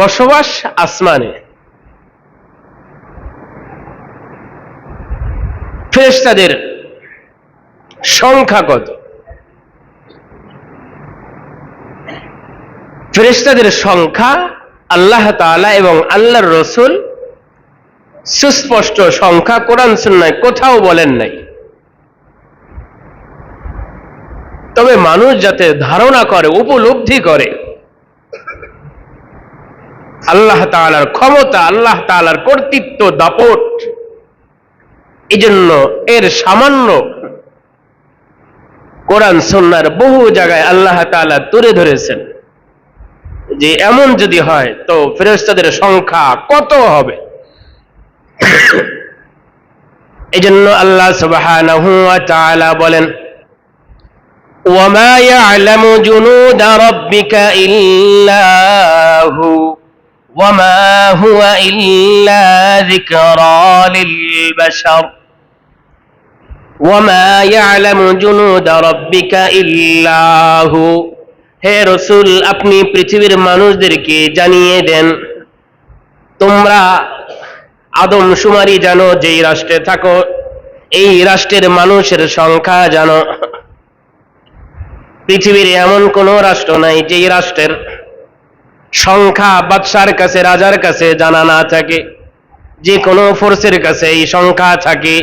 বসবাস আসমানে। ফেরেশতাদের সংখ্যা কত? ফেরেশতাদের সংখ্যা আল্লাহ তাআলা এবং আল্লাহর রসুল সুস্পষ্ট সংখ্যা, কোরআন, সুন্নায় কোথাও বলেন নাই। তবে মানুষ যাতে ধারণা করে, উপলব্ধি করে আল্লাহ তাআলার ক্ষমতা আল্লাহ তাআলার কর্তৃত্ব দাপট এই জন্য এর সামান্য কোরআন সন্ন্যার বহু জায়গায় আল্লাহ তাআলা তুলে ধরেছেন যে এমন যদি হয় তো ফেরেশতাদের সংখ্যা কত হবে এই জন্য আল্লাহ সুবহানাহু ওয়া তাআলা বলেন وما يعلم جنود ربك إلا هو وما هو إلا ذكرى للبشر وما يعلم جنود ربك إلا هو হে রসুল আপনি পৃথিবীর মানুষদেরকে জানিয়ে দেন তোমরা আদম সুমারি জানো যেই রাষ্ট্রে থাকো এই রাষ্ট্রের মানুষের সংখ্যা জানো পৃথিবীর এমন কোন রাষ্ট্র নাই যেই রাষ্ট্রের সংখ্যা বাদশার কাছে, রাজার কাছে জানা না থাকে। যে কোনো ফোর্সের কাছে এই সংখ্যা থাকে।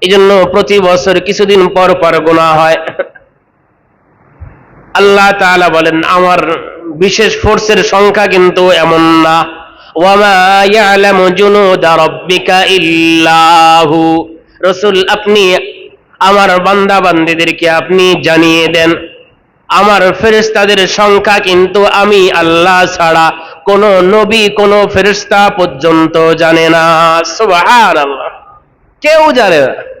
এই জন্য প্রতি বছর কিছুদিন পর পর গোনা হয়। আল্লাহ তাআলা বলেন, আমার বিশেষ ফোর্সের সংখ্যা কিন্তু এমন না। রসুল, আপনি আমার বান্দা বান্দিদেরকে আপনি জানিয়ে দেন। আমার ফেরেশতাদের সংখ্যা কিন্তু আমি আল্লাহ ছাড়া কোন নবী, কোন ফেরেশতা পর্যন্ত জানে না। কেউ জানে না।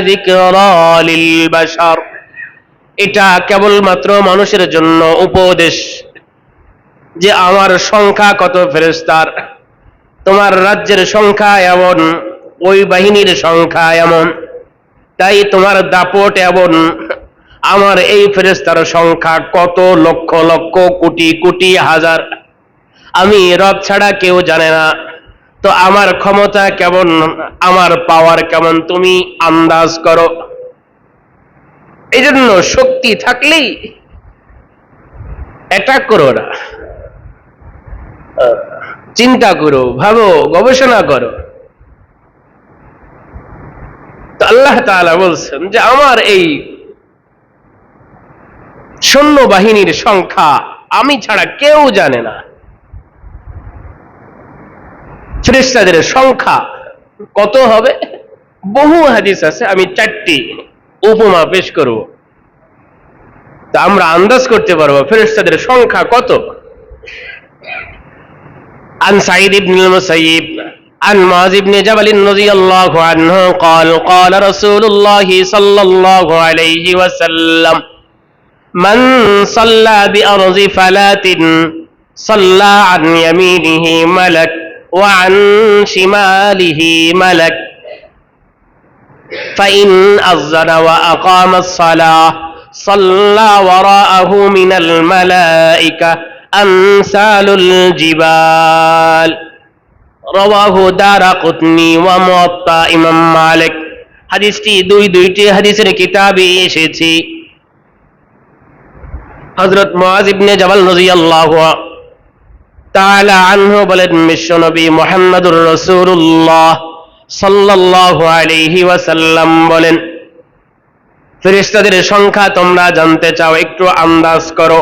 যিকরা লিল এটা কেবলমাত্র মানুষের জন্য উপদেশ যে আমার সংখ্যা কত ফেরেস্তার তোমার রাজ্যের সংখ্যা এমন ওই বাহিনীর সংখ্যা এমন। তাই তোমার দাপট এমন। আমার এই ফেরেস্তার সংখ্যা কত লক্ষ লক্ষ কোটি কোটি হাজার। আমি রব ছাড়া কেউ জানে না। তো আমার ক্ষমতা কেমন? আমার পাওয়ার কেমন? তুমি আন্দাজ করো। এই জন্য শক্তি থাকলেই অ্যাটাক করো না। চিন্তা করো ভাবো গবেষণা করো তো আল্লাহ তালা বলছেন যে আমার এই সৈন্যবাহিনীর সংখ্যা আমি ছাড়া কেউ জানে না। খ্রিস্টাদের সংখ্যা কত হবে? বহু হাদিস আছে, আমি চারটি উপমা পেশ করব। তা আমরা আন্দাজ করতে পারব ফেরেস্তাদের সংখ্যা কত। আনসাইদ ইবনুল মুসাইয়িব عن معاذ بن جبل رضي الله عنه قال قال رسول الله صلى الله عليه وسلم من صلى بأرض فلات صلى عن يمينه ملك وعن شماله ملك. فإن أذن وأقام الصلاة صلى وراءه من الملائكة أمثال الجبال. রবাহু দারা কুতনি ওয়া মুআত্তা ইমাম মালিক। হাদিসটি দুই দুইটি হাদিসের কিতাবে এসেছে। হযরত মুআজ ইবনে জাবাল রাদিয়াল্লাহু তাআলা আনহু বলেন বিশ্বনবী মুহাম্মদুর রাসূলুল্লাহ সাল্লাল্লাহু আলাইহি ওয়াসাল্লাম বলেন, ফেরেশতাদের সংখ্যা তোমরা জানতে চাও, একটু আন্দাজ করো।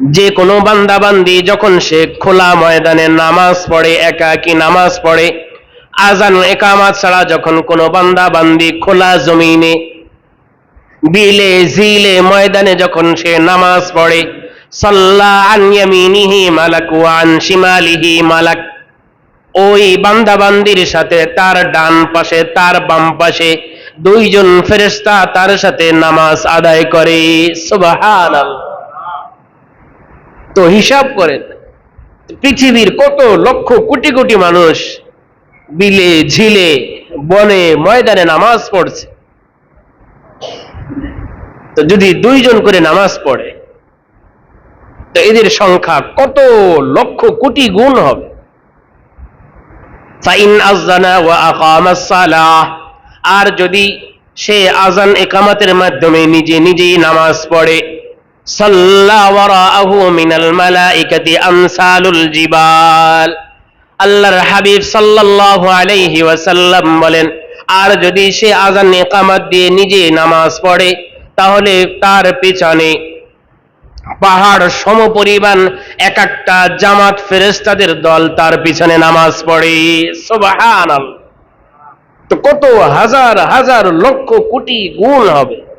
যে কোনো বান্দা বান্দি যখন সে খোলা ময়দানে নামাজ পড়ে, একাকী নামাজ পড়ে, আজান একামাত ছাড়া যখন কোনো বান্দা বান্দি খোলা জমিনে বিলে জিলে ময়দানে যখন সে নামাজ পড়ে, সাল্লা আন ইয়ামিনিহি মালাক আন শিমালিহি মালাক, ওই বান্দা বান্দির সাথে তার ডান পাশে, তার বাম পাশে দুইজন ফেরেশতা তার সাথে নামাজ আদায় করে। সুবহানাল্লাহ। তো হিসাব করেন পৃথিবীর কত লক্ষ কোটি কোটি মানুষ বিলে ঝিলে, বনে, ময়দানে নামাজ পড়ছে। তো যদি দুইজন করে নামাজ পড়ে, তো এদের সংখ্যা কত লক্ষ কোটি গুণ হবে। আর যদি সে আজান একামাতের মাধ্যমে নিজে নিজেই নামাজ পড়ে আল্লাহর বলেন, আর যদি সে আজান একামাত দিয়ে নিজে নামাজ পড়ে, তাহলে তার পেছনে পাহাড় সমপরিমাণ এক একটা জামাত ফেরেস্তাদের দল তার পিছনে নামাজ পড়ে। সুবহানাল্লাহ। তো কত হাজার হাজার লক্ষ কোটি গুণ হবে।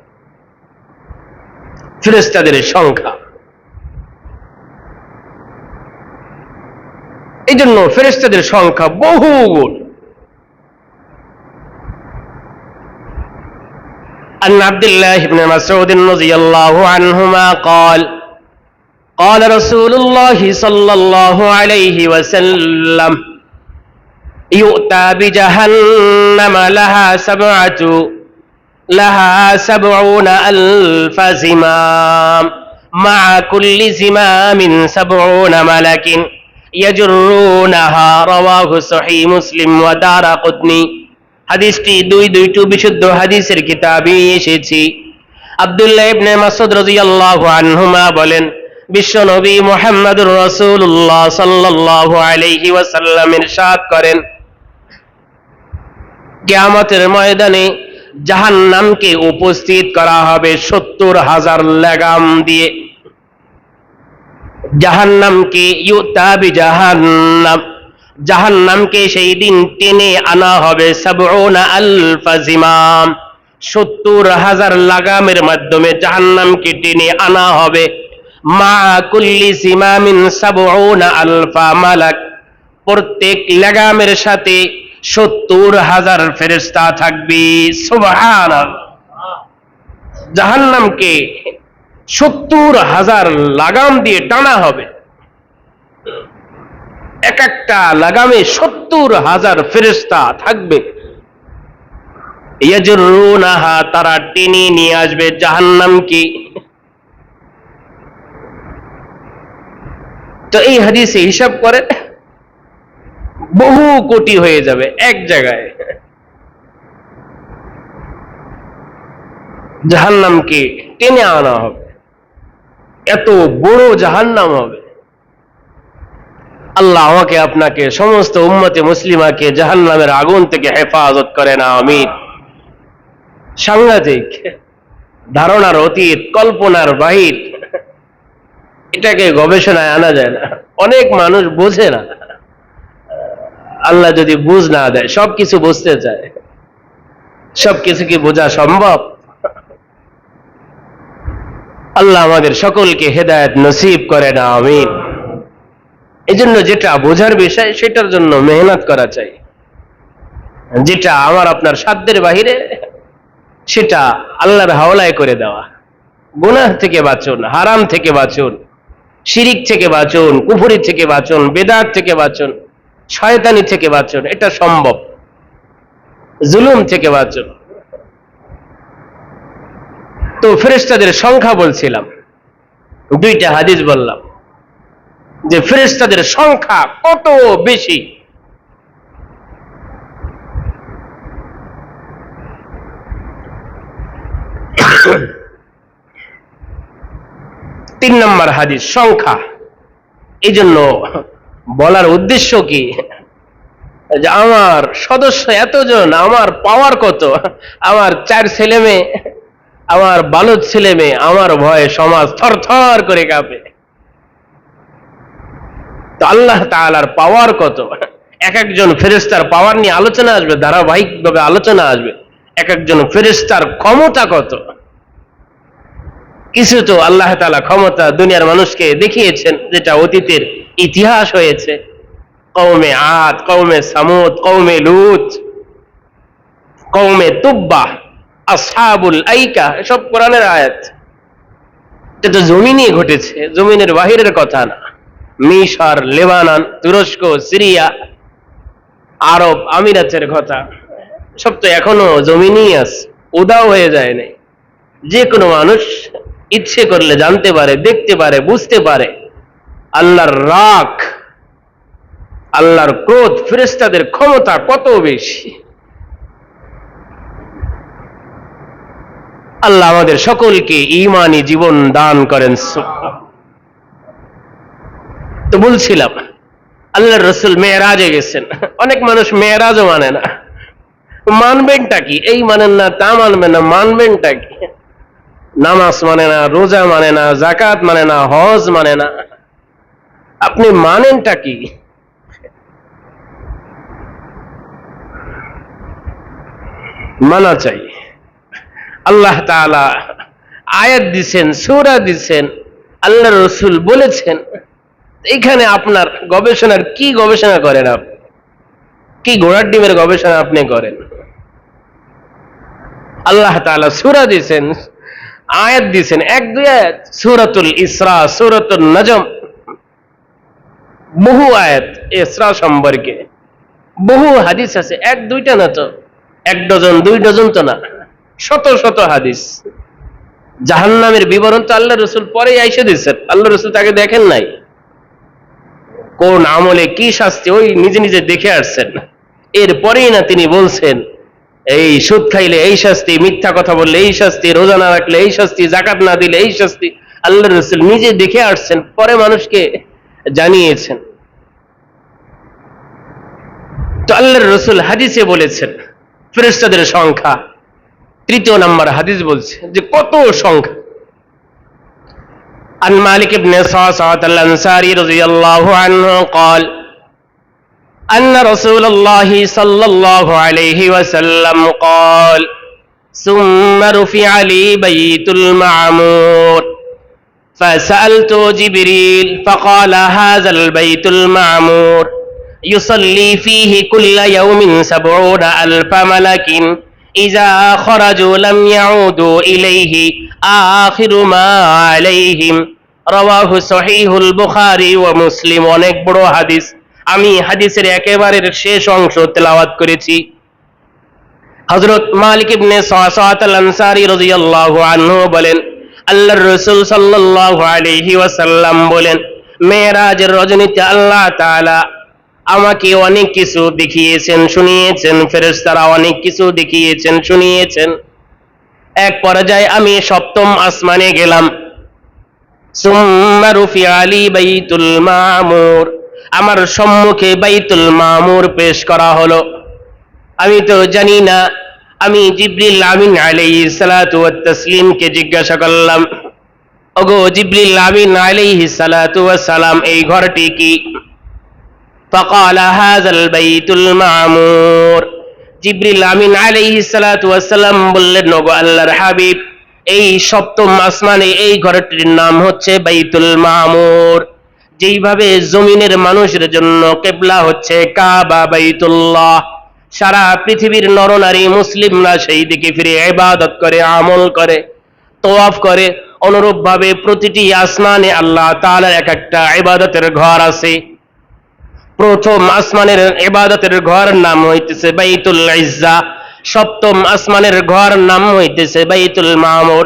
ফেরেস্তাদের সংখ্যা এই জন্য ফেরেস্তাদের সংখ্যা বহু গুণ عن عبد الله بن مسعود رضي الله عنهما قال قال رسول الله صلى الله عليه وسلم يؤتى بجهنم لها سبعة لها سبعون ألف زمام مع كل زمام سبعون ملك يجرونها رواه صحيح مسلم ودار قدني হাদিসটি দুই দুইটু বিশুদ্ধ হাদিসের কিতাবে এসেছি আব্দুল্লাহ ইবনে মাসুদ রাদিয়াল্লাহু আনহুমা বলেন বিশ্ব নবী মুহাম্মদুর রাসূলুল্লাহ সাল্লাল্লাহু আলাইহি ওয়াসাল্লাম ইরশাদ করেন কিয়ামতের ময়দানে জাহান্নামকে উপস্থিত করা হবে সত্তর হাজার লাগাম দিয়ে। জাহান্নামকে ইউতাবি জাহান্নাম জাহান্নামকে সেই দিন টেনে আনা হবে সাবউনা আলফা জিমাম সত্তর হাজার লাগামের মাধ্যমে জাহান্নামকে টেনে আনা হবে। মা কুল্লি সিমামিন সাবউনা আলফা মালাক। প্রত্যেক লাগামের সাথে সত্তর হাজার ফেরেস্তা থাকবে সুবহান জাহান্নামকে সত্তর হাজার লাগাম দিয়ে টানা হবে। এক একটা লাগামে সত্তর হাজার ফেরেস্তা থাকবে। তারা টেনে নিয়ে আসবে জাহান্নামকে। তো এই হাদিসে হিসাব করে বহু কোটি হয়ে যাবে এক জায়গায়। জাহান্নামকে টেনে আনা হবে। এত বড় জাহান্নাম হবে। আল্লাহ আমাকে আপনাকে সমস্ত উম্মতে মুসলিমাকে জাহান্নামের আগুন থেকে হেফাজত করে না আমিন। সাংঘাতিক ধারণার অতীত, কল্পনার বাহির, এটাকে গবেষণায় আনা যায় না। অনেক মানুষ বোঝে না। আল্লাহ যদি বুঝ না দেয়, সবকিছু বুঝতে চায়। সবকিছু কি বোঝা সম্ভব? আল্লাহ আমাদের সকলকে হেদায়ত নসিব করে না, আমিন। এই জন্য যেটা বোঝার বিষয়, সেটার জন্য মেহনত করা চাই। যেটা আমার, আপনার সাধ্যের বাহিরে, সেটা আল্লাহর হাওলায় করে দেওয়া। গুনাহ থেকে বাঁচুন, হারাম থেকে বাঁচুন, শিরিক থেকে বাঁচুন, কুফুরি থেকে বাঁচুন, বেদাত থেকে বাঁচুন। শয়তানি থেকে বাঁচুন, এটা সম্ভব। জুলুম থেকে বাঁচুন। তো ফেরেস্তাদের সংখ্যা বলছিলাম, দুইটা হাদিস বললাম, যে ফেরেস্তাদের সংখ্যা কত বেশি? তিন নম্বর হাদিস, সংখ্যা। এই জন্য বলার উদ্দেশ্য কি? যে আমার সদস্য এতজন, আমার পাওয়ার কত? আমার চার ছেলে মেয়ে, আমার বালক ছেলে মেয়ে, আমার ভয়ে সমাজ থর থর করে কাঁপে। তো আল্লাহ তাআলার পাওয়ার কত? এক একজন ফেরেস্তার পাওয়ার নিয়ে আলোচনা আসবে, ধারাবাহিকভাবে আলোচনা আসবে। এক একজন ফেরেস্তার ক্ষমতা কত? কিছু তো আল্লাহ তাআলা ক্ষমতা দুনিয়ার মানুষকে দেখিয়েছেন, যেটা অতীতের ইতিহাস হয়েছে। কৌমে আদ কৌমে সামুদ কৌমে লুত কৌমে তুব্বা, আসহাবুল আইকা, এসব কোরআনের আয়াত। এটা তো জমিনে ঘটেছে, জমিনের বাহিরের কথা না। মিশর, লেবানন, তুরস্ক, সিরিয়া, আরব, আমিরাতের কথা। সব তো এখনও জমিনই আছে, উদাও হয়ে যায় নাই। যে কোনো মানুষ ইচ্ছে করলে জানতে পারে, দেখতে পারে, বুঝতে পারে। আল্লাহর রাগ, আল্লাহর ক্রোধ ফেরেস্তাদের ক্ষমতা কত বেশি? আল্লাহ আমাদের সকলকে ইমানি জীবন দান করেন তো বলছিলাম আল্লাহ রসুল মেয়েরাজে গেছেন। অনেক মানুষ মেয়েরাজও মানে না। মানবেনটা কি? এই মানেন না, তা মানবেন না, মানবেনটা কি? নামাজ মানে না, রোজা মানে না জাকাত মানে না, হজ মানে না। আপনি মানেনটা কি? মানা চাই। আল্লাহ তাআলা আয়াত দিছেন, সূরা দিছেন আল্লাহ রসুল বলেছেন। এখানে আপনার গবেষণার কি গবেষণা করেন আপনি কি ঘোড়ার ডিমের গবেষণা আপনি করেন? আল্লাহ তাআলা সুরা দিছেন, আয়াত দিছেন, এক দুই আয়াত, সূরাতুল ইসরা সূরাতুল নজম। বহু আয়াত ইসরা সম্পর্কে। বহু হাদিস আছে, এক দুইটা না তো? এক ডজন, দুই ডজন তো না? শত শত হাদিস। জাহান্নামের বিবরণ তো আল্লাহ রসুল পরে আইসে দিচ্ছেন আল্লাহ রসুল তাকে দেখেন নাই। কোন আমলে কি শাস্তি, ওই নিজে নিজে দেখে আসছেন। এরপরেই না তিনি বলছেন, এই সুদ খাইলে এই শাস্তি, মিথ্যা কথা বললে এই শাস্তি, রোজা না রাখলে এই শাস্তি, জাকাত না দিলে এই শাস্তি। আল্লাহ রসুল নিজে দেখে আসছেন, পরে মানুষকে জানিয়েছেন। তো আল্লাহর রসুল হাদিসে বলেছেন ফেরেস্তাদের সংখ্যা তৃতীয় নাম্বার হাদিস বলছে যে কত সংখ্যা عن مالك بن صعصعة الأنصاري رضي الله عنه قال أن رسول الله صلى الله عليه وسلم قال ثم رفع لي بيت المعمور فسألت جبريل فقال هذا البيت المعمور ইউসাল্লি ফিহি কুল্লা ইয়াউমিন সাবউনা আলফা মালাকিন। ইজা খরাজু লাম ইয়াউদু ইলাইহি আখিরু মা আলাইহিম। রাওয়াহু সহিহুল বুখারী ওয়া মুসলিম। অনেক বড় হাদিস। আমি হাদিসের একেবারে শেষ অংশ তেলাওয়াত করেছি। হযরত মালিক ইবনে সাসাত আল আনসারী রাদিয়াল্লাহু আনহু বলেন, আল্লাহর রাসূল সাল্লাল্লাহু আলাইহি ওয়াসাল্লাম বলেন মেরাজের রজনীতে আল্লাহ তাআলা আমাকে অনেক কিছু দেখিয়েছেন, শুনিয়েছেন, ফেরেশতারা অনেক কিছু দেখিয়েছেন, শুনিয়েছেন। এক পর্যায়ে আমি সপ্তম আসমানে গেলাম। বাইতুল মামুর। আমার সম্মুখে বাইতুল মামুর পেশ করা হলো। আমি তো জানি না, আমি জিব্রিল আমিন আলাইহিস সালাতু তাসলিমকে জিজ্ঞাসা করলাম, ওগো জিব্রিল আমিন আলাইহিস সালাতু সালাম, এই ঘরটি কি? فقال هذا البيت المعمور জিব্রিল আমিন আলাইহিস সালাতু ওয়াস সালাম বললেন ওগো আল্লাহর হাবিব এই সপ্তম আসমানে এই ঘরটির নাম হচ্ছে বাইতুল মামুর যেইভাবে জমিনের মানুষের জন্য কেবলা হচ্ছে কাবা বাইতুল্লাহ সারা পৃথিবীর নরনারী মুসলিমরা সেই দিকে ফিরে ইবাদত করে আমল করে তোয়াফ করে অনুরূপ ভাবে প্রতিটি আসমানে আল্লাহ তাআলার এক একটা ইবাদতের ঘর আছে প্রথম আসমানের এবাদতের ঘর নাম হইতেছে বাইতুল ইজ্জা। সপ্তম আসমানের ঘর নাম হইতেছে বাইতুল মামুর।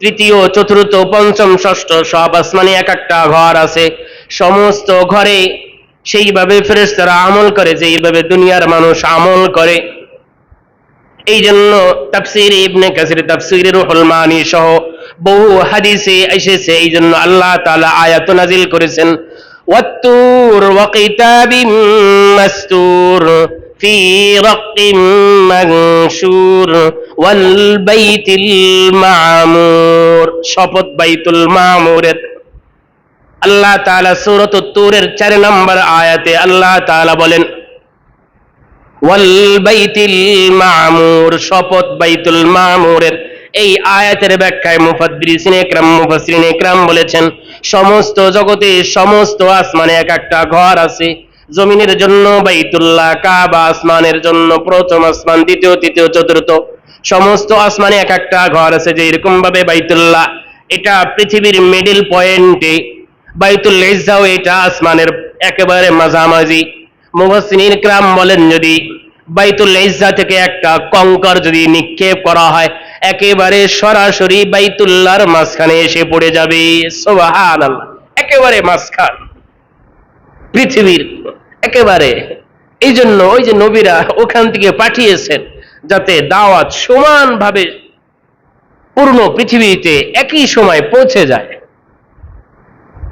তৃতীয়, চতুর্থ, পঞ্চম, ষষ্ঠ সব আসমানে এক একটা ঘর আছে। সমস্ত ঘরে সেইভাবে ফেরেশতারা আমল করে, যেইভাবে দুনিয়ার মানুষ আমল করে। এই জন্য তাফসির ইবনে কাসির, তাফসির রুহুল মানি সহ বহু হাদিসে এসেছে। এই জন্য আল্লাহ তাআলা আয়াত নাজিল করেছেন। ওয়াত্তুর ওয়াকিতাবিম মাসতুর في رق منشور والبيت المعمور শপথ বাইতুল মামুরের আল্লাহ তাআলা সূরাত তুরের 4 নম্বর আয়াতে আল্লাহ তাআলা বলেন ওয়াল বাইতিল মামুর শপথ বাইতুল মামুরের এই আয়াতের ব্যাখ্যায় মুফাদ্দিসিন একরাম মুফাসরিন একরাম বলেছেন, সমস্ত জগতে সমস্ত আসমানে এক একটা ঘর আছে। জমিনের জন্য বাইতুল্লাহ, কাবা আসমানের জন্য প্রথম আসমান, দ্বিতীয়, তৃতীয়, চতুর্থ। সমস্ত আসমানে এক একটা ঘর আছে যে এরকম ভাবে বাইতুল্লাহ। এটা পৃথিবীর মিডিল পয়েন্টে বাইতুল ইজ্জাও এটা আসমানের একেবারে মাঝামাঝি। মুফাসসিনিন ইকরাম বলেন যদি বাইতুল ইজ্জা থেকে একটা কঙ্কর যদি নিক্ষেপ করা হয়, একেবারে সরাসরি বাইতুল্লাহর মাঝখানে এসে পড়ে যাবে। সুবহানাল্লাহ। একেবারে মাঝখান। পৃথিবীর একেবারে। এই জন্য ওই যে নবীরা ওখান থেকে পাঠিয়েছেন, যাতে দাওয়াত সমানভাবে পূর্ণ পৃথিবীতে একই সময় পৌঁছে যায়।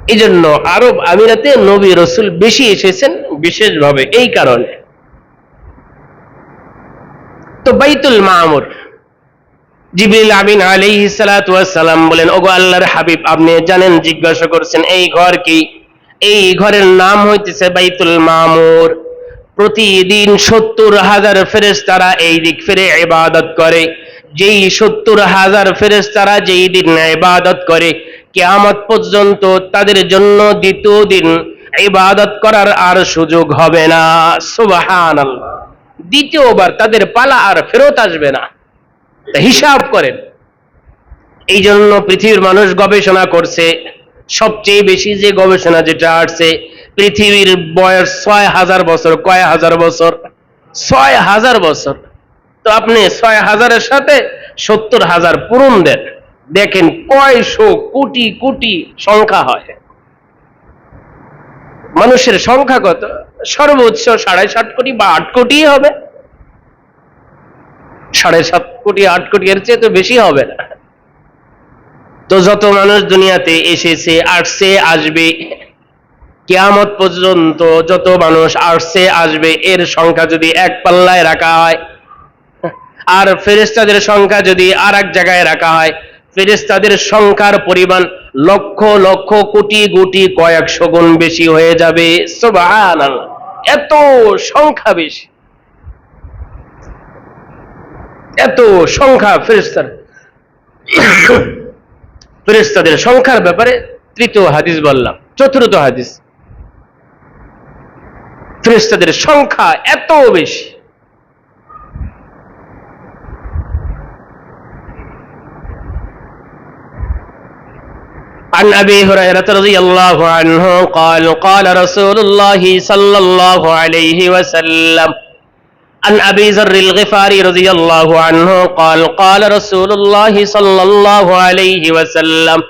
এই জন্য আরব আমিরাতে নবী রসুল বেশি এসেছেন, বিশেষভাবে এই কারণে। তো বাইতুল মামুর। জিবরিল আমিন আলাইহিস সালাতু সালাম বলেন, ওগো আল্লাহর হাবিব, আপনি জানেন, জিজ্ঞাসা করছেন, এই ঘর কি? এই ঘরের নাম হইতেছে বাইতুল মামুর। প্রতিদিন সত্তর হাজার এই দিক ফিরে ইবাদত করে। যেই সত্তর হাজার ফেরেশতারা যেই দিন ইবাদত করে, কিয়ামত পর্যন্ত তাদের জন্য দ্বিতীয় দিন ইবাদত করার আর সুযোগ হবে না। সুবহানাল্লাহ। দ্বিতীয়বার তাদের পালা আর ফেরত আসবে না। হিসাব করেন। এই জন্য পৃথিবীর মানুষ গবেষণা করছে, সবচেয়ে বেশি যে গবেষণা যেটা আসছে, পৃথিবীর বয়স ছয় হাজার বছর, কয় হাজার বছর? ছয় হাজার বছর। তো আপনি ছয় হাজারের সাথে সত্তর হাজার পূরণ দেন। দেখেন কয়শো কোটি কোটি সংখ্যা হয়। মানুষের সংখ্যা কত? সর্বোচ্চ সাড়ে সাত কোটি বা আট কোটি হবে। সাড়ে সাত কোটি, আট কোটি এর চেয়ে তো বেশি হবে না। তো যত মানুষ দুনিয়াতে এসেছে, আসছে, আসবে, কিয়ামত পর্যন্ত যত মানুষ আসছে, আসবে, এর সংখ্যা যদি এক পাল্লায় রাখা হয়, আর ফেরেস্তাদের সংখ্যা যদি আর এক জায়গায় রাখা হয় ফেরেস্তাদের সংখ্যার পরিমাণ লক্ষ লক্ষ কোটি কোটি কয়েকশো গুণ বেশি হয়ে যাবে। সুবহানাল্লাহ। এত সংখ্যা বেশি। এত সংখ্যা ফেরিস্তার ফেরিস্তাদের সংখ্যার ব্যাপারে তৃতীয় হাদিস বললাম, চতুর্থ হাদিস। ফেরিস্তাদের সংখ্যা এত বেশি। عن ابي هريره رضي الله عنه قال قال رسول الله صلى الله عليه وسلم عن ابي ذر الغفاري رضي الله عنه قال قال رسول الله صلى الله عليه وسلم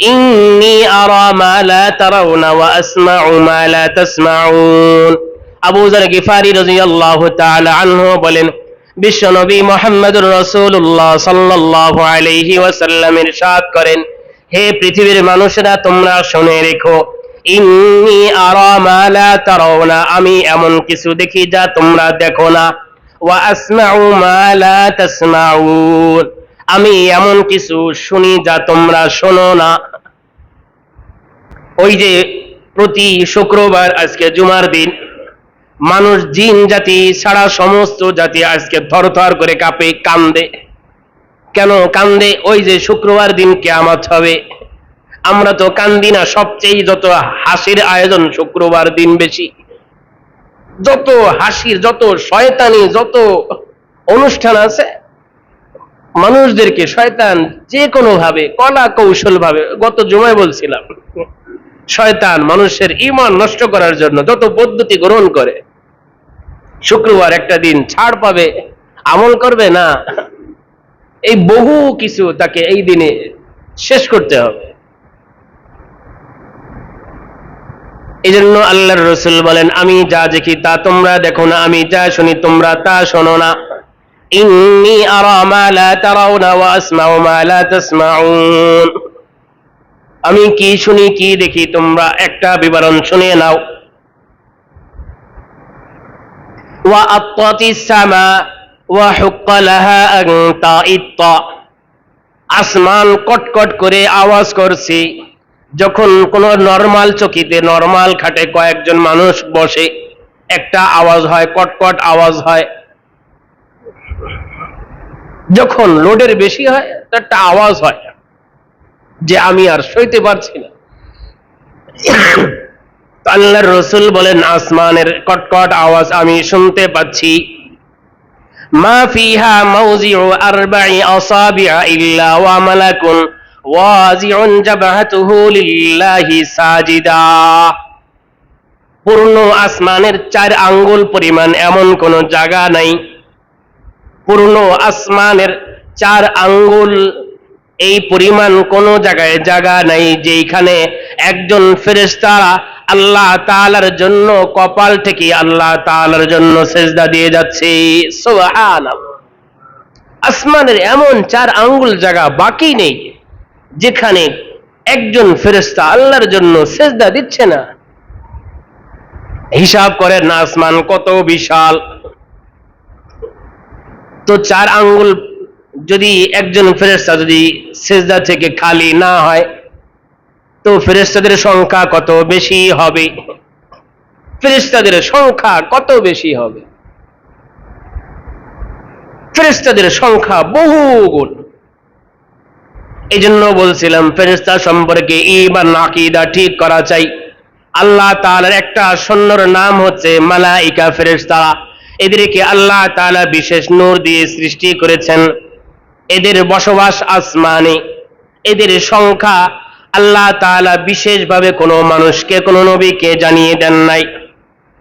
اني ارى ما لا ترون واسمع ما لا تسمعون আবু জার গিফারি রাদিয়াল্লাহু তাআলা আনহু বলেন বিশ্বনবী মুহাম্মদুর রাসূলুল্লাহ সাল্লাল্লাহু আলাইহি ওয়াসাল্লাম ইরশাদ করেন হে পৃথিবীর মানুষেরা, তোমরা শুনে রেখো। ইন্নি আরা মা আমি এমন কিছু দেখি যা তোমরা দেখো না। ওয়া আসমাউ তাসমাউন, আমি এমন কিছু শুনি যা তোমরা শোনো না। ওই যে প্রতি শুক্রবার আজকে জুমার দিন, মানুষ জিন জাতি সারা সমস্ত জাতি আজকে থরথর করে কাঁপে, কান্দে। কেন কান্দে? ওই যে শুক্রবার দিন কেয়ামত হবে। আমরা তো কান্দি না, সবচেয়ে যত হাসির আয়োজন শুক্রবার দিন বেশি। যত হাসির, যত শয়তানি, যত অনুষ্ঠান আছে, মানুষদেরকে শয়তান যে কোনো ভাবে কলা কৌশল ভাবে গত জুমায় বলছিলাম, শয়তান মানুষের ইমান নষ্ট করার জন্য যত পদ্ধতি গ্রহণ করে, শুক্রবার একটা দিন ছাড় পাবে, আমল করবে না? এই বহু কিছু তাকে এই দিনে শেষ করতে হবে। এই জন্য আল্লাহর রসুল বলেন, আমি যা দেখি তা তোমরা দেখো না, আমি যা শুনি তোমরা তা শোনো না। আমি কি শুনি, কি দেখি, তোমরা একটা বিবরণ শুনে নাও। আসমান কটকট করে আওয়াজ করছে। যখন কোন নরমাল চকিতে নরমাল খাটে কয়েকজন মানুষ বসে, একটা আওয়াজ হয়, কটকট আওয়াজ হয়। যখন লোডের বেশি হয়, একটা আওয়াজ হয়, যে আমি আর সইতে পারছি না। আল্লাহর রসুল বলেন, আসমানের কটকট আওয়াজ আমি শুনতে পাচ্ছি। মা মাউজিউ ইল্লা ওয়া মালাকুন সাজিদা। পূর্ণ আসমানের চার আঙ্গুল পরিমাণ এমন কোন জায়গা নাই। পূর্ণ আসমানের চার আঙ্গুল এই পরিমাণ কোন জায়গায় জায়গা নাই যেখানে একজন ফেরেশতা আল্লাহ তালার জন্য কপাল থেকে আল্লাহ তালার জন্য সেজদা দিয়ে যাচ্ছে। আসমানের এমন চার আঙ্গুল জায়গা বাকি নেই, যেখানে একজন ফেরেশতা আল্লাহর জন্য সেজদা দিচ্ছে না। হিসাব করেন না, আসমান কত বিশাল। তো চার আঙ্গুল যদি একজন ফেরেশতা যদি সেজদা থেকে খালি না হয় তো ফেরেশতাদের সংখ্যা কত বেশি হবে? ফেরেশতাদের সংখ্যা কত বেশি হবে? ফেরেশতাদের সংখ্যা বহু গুণ এই জন্য বলছিলাম, ফেরেশতা সম্পর্কে ইমান আকিদা ঠিক করা চাই। আল্লাহ তাআলার একটা সৈন্যর নাম হচ্ছে মালাইকা ফেরেশতা। এদেরকে আল্লাহ তালা বিশেষ নূর দিয়ে সৃষ্টি করেছেন। এদের বসবাস আসমানে। এদের সংখ্যা আল্লাহ তাআলা বিশেষভাবে কোনো মানুষকে, কোনো নবীকে জানিয়ে দেন নাই।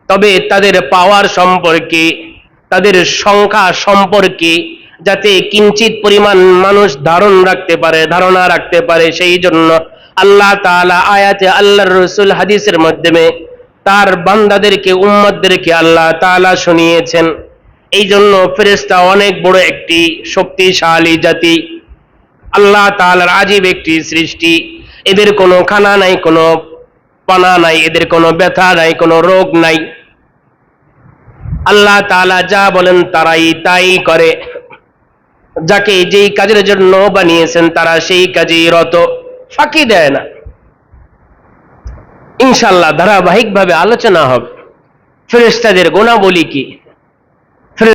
তবে তাদের পাওয়ার সম্পর্কে, তাদের সংখ্যা সম্পর্কে যাতে কিঞ্চিত পরিমাণ মানুষ ধারণ রাখতে পারে, ধারণা রাখতে পারে, সেই জন্য আল্লাহ তাআলা আয়াতে আল্লাহর রসুল হাদিসের মাধ্যমে তার বান্দাদেরকে, উম্মতদেরকে আল্লাহ তাআলা শুনিয়েছেন। এই জন্য ফেরেশতা অনেক বড় একটি শক্তিশালী জাতি। আল্লাহ তাআলার আজীব একটি সৃষ্টি। এদের কোনো খানা নাই, কোনো পানা নাই, এদের কোনো ব্যথা নাই, কোনো রোগ নাই। আল্লাহ তাআলা যা বলেন তারাই তাই করে। যাকে যেই কাজের জন্য বানিয়েছেন, তারা সেই কাজেই রত, ফাঁকি দেয় না। ইনশাল্লাহ ধারাবাহিকভাবে আলোচনা হবে। ফেরেশতাদের গুণাবলী কি?